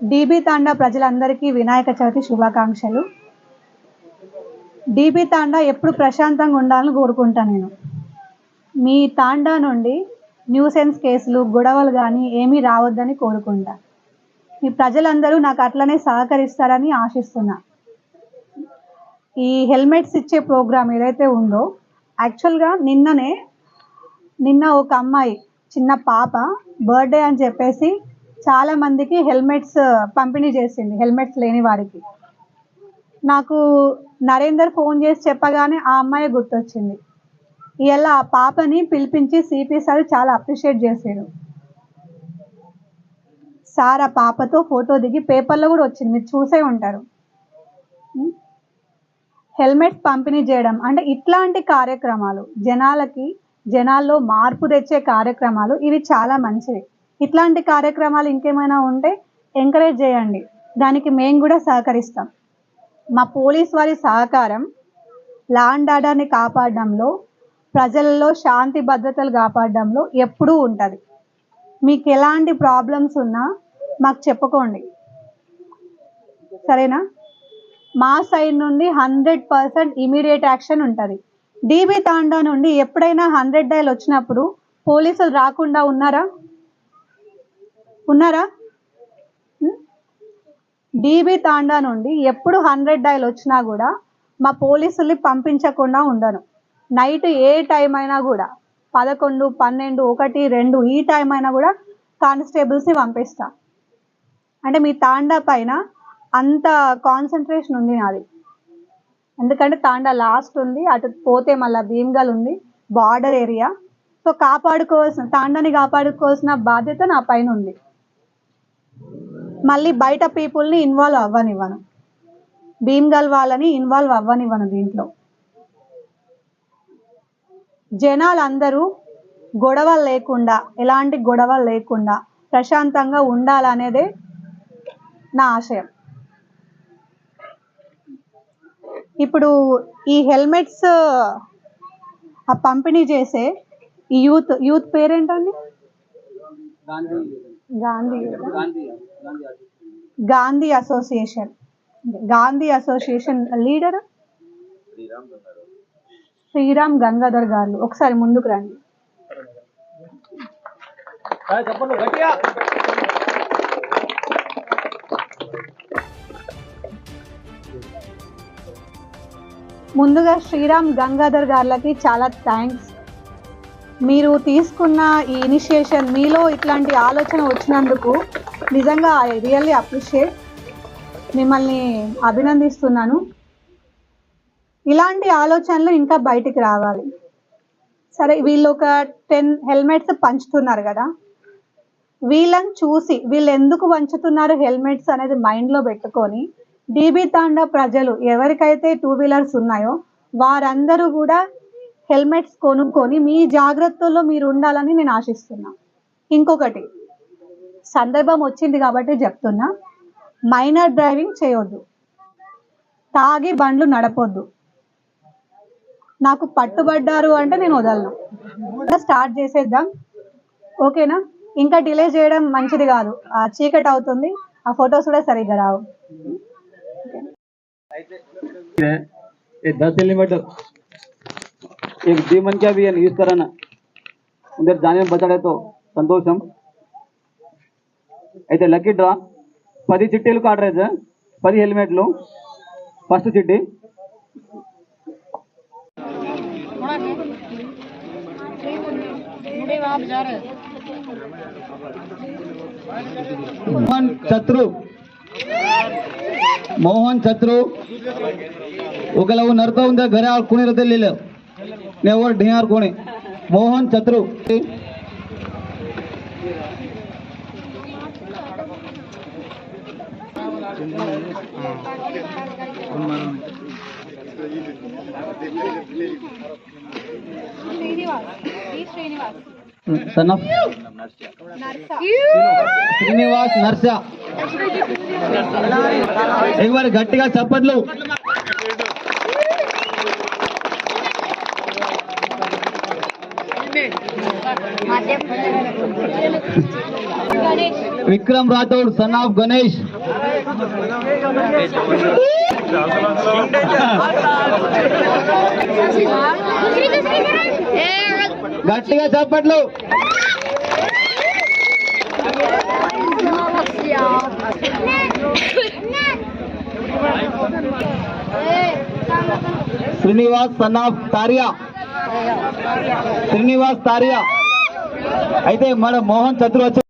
DB తాండా ప్రజలందరికీ వినాయక చవితి శుభాకాంక్షలు. DB తాండా ఎప్పుడు ప్రశాంతంగా ఉండాలని కోరుకుంటాను నేను. మీ తాండా నుండి న్యూసెన్స్ కేసులు గొడవలు కానీ ఏమీ రావద్దని కోరుకుంటా. మీ ప్రజలందరూ నాకు అట్లనే సహకరిస్తారని ఆశిస్తున్నా. ఈ హెల్మెట్స్ ఇచ్చే ప్రోగ్రామ్ ఏదైతే ఉందో యాక్చువల్గా నిన్ననే నిన్న ఒక అమ్మాయి చిన్న పాప బర్త్డే అని చెప్పేసి చాలా మందికి హెల్మెట్స్ పంపిణీ చేసింది హెల్మెట్స్ లేని వారికి. నాకు నరేందర్ ఫోన్ చేసి చెప్పగానే ఆ అమ్మాయి గుర్తొచ్చింది. ఇలా ఆ పాపని పిలిపించి సిపి సార్ చాలా అప్రిషియేట్ చేశారు. సార్ ఆ పాపతో ఫోటో దిగి పేపర్లో కూడా వచ్చింది మీరు చూసే ఉంటారు. హెల్మెట్స్ పంపిణీ చేయడం అంటే ఇట్లాంటి కార్యక్రమాలు జనాలకి జనాల్లో మార్పు తెచ్చే కార్యక్రమాలు ఇవి చాలా మంచివి. ఇట్లాంటి కార్యక్రమాలు ఇంకేమైనా ఉంటే ఎంకరేజ్ చేయండి. దానికి మేము కూడా సహకరిస్తాం. మా పోలీస్ వారి సహకారం లాండ్ ఆర్డర్ని కాపాడడంలో ప్రజలలో శాంతి భద్రతలు కాపాడడంలో ఎప్పుడూ ఉంటుంది. మీకు ఎలాంటి ప్రాబ్లమ్స్ ఉన్నా మాకు చెప్పుకోండి. సరేనా? మా సైడ్ నుండి హండ్రెడ్ పర్సెంట్ ఇమీడియట్ యాక్షన్ ఉంటుంది. డీబీ తాండా నుండి ఎప్పుడైనా హండ్రెడ్ డైల్ వచ్చినప్పుడు పోలీసులు రాకుండా ఉన్నారా? ఉన్నారా? డీబీ తాండా నుండి ఎప్పుడు హండ్రెడ్ డైల్ వచ్చినా కూడా మా పోలీసుల్ని పంపించకుండా ఉండను. నైట్ ఏ టైం అయినా కూడా పదకొండు పన్నెండు ఒకటి రెండు ఈ టైం అయినా కూడా కానిస్టేబుల్స్ని పంపిస్తా. అంటే మీ తాండా పైన అంత కాన్సన్ట్రేషన్ ఉంది నాది. ఎందుకంటే తాండా లాస్ట్ ఉంది అటు పోతే మళ్ళీ భీమ్గల్ ఉంది బార్డర్ ఏరియా. సో కాపాడుకోవాల్సిన తాండాని కాపాడుకోవాల్సిన బాధ్యత నా పైన ఉంది. మళ్ళీ బయట పీపుల్ని ఇన్వాల్వ్ అవ్వనివ్వను. భీమ్గల్ వాళ్ళని ఇన్వాల్వ్ అవ్వనివ్వను దీంట్లో. జనాలందరూ గొడవలు లేకుండా ఎలాంటి గొడవలు లేకుండా ప్రశాంతంగా ఉండాలనేదే నా ఆశయం. ఇప్పుడు ఈ హెల్మెట్స్ ఆ పంపిణీ చేసే ఈ యూత్ యూత్ పేరేంటండి? Gandhi Gandhi association. Gandhi association. Leader? Shriram Gangadhar. Garu. ఒకసారి ముందుకు రండి. ముందుగా శ్రీరామ్ గంగాధర్ గార్లకి చాలా థ్యాంక్స్ మీరు తీసుకున్న ఈ ఇనిషియేషన్ మీలో ఇట్లాంటి ఆలోచన వచ్చినందుకు నిజంగా ఐ రియల్లీ అప్రిషియేట్. మిమ్మల్ని అభినందిస్తున్నాను. ఇలాంటి ఆలోచనలు ఇంకా బయటికి రావాలి. సరే వీళ్ళు ఒక టెన్ హెల్మెట్స్ పంచుతున్నారు కదా. వీళ్ళని చూసి వీళ్ళు ఎందుకు పంచుతున్నారు హెల్మెట్స్ అనేది మైండ్లో పెట్టుకొని డీబీ తాండా ప్రజలు ఎవరికైతే టూ వీలర్స్ ఉన్నాయో వారందరూ కూడా హెల్మెట్స్ కొనుక్కొని మీ జాగ్రత్తల్లో మీరు ఉండాలని నేను ఆశిస్తున్నా. ఇంకొకటి సందర్భం వచ్చింది కాబట్టి చెప్తున్నా. మైనర్ డ్రైవింగ్ చేయొద్దు. తాగి బండ్లు నడపొద్దు. నాకు పట్టుబడ్డారు అంటే నేను వదలను. స్టార్ట్ చేసేద్దాం. ఓకేనా? ఇంకా డిలే చేయడం మంచిది కాదు. ఆ చీకటి అవుతుంది. ఆ ఫొటోస్ కూడా సరిగ్గా రావు. एक दीमन क्या भी है इस तरह ना उधर जाने में बचा रहे तो సంతోషం అయితే లక్కీ డ్రా పది చిట్టీలు కాటరేజ్ పది హెల్మెట్లు ఫస్ట్ చిట్టి मोहन छत्रु मोहन छत्रु ओकेला वो नरता उंदा घरे आळ कोणी रते लिहिलं నెవర్ డిఆర్ కోణి మోహన్ చతురు శ్రీనివాస్ నర్స ఎవరు గట్టిగా చప్పట్లు విక్రమ్ రాథోడ్ సన్ ఆఫ్ గణేష్ గట్టిగా చప్పట్లు శ్రీనివాస్ సన్ ఆఫ్ తారియా శ్రీనివాస్ తారియా అయితే మన మోహన్ చతుర్ వచ్చి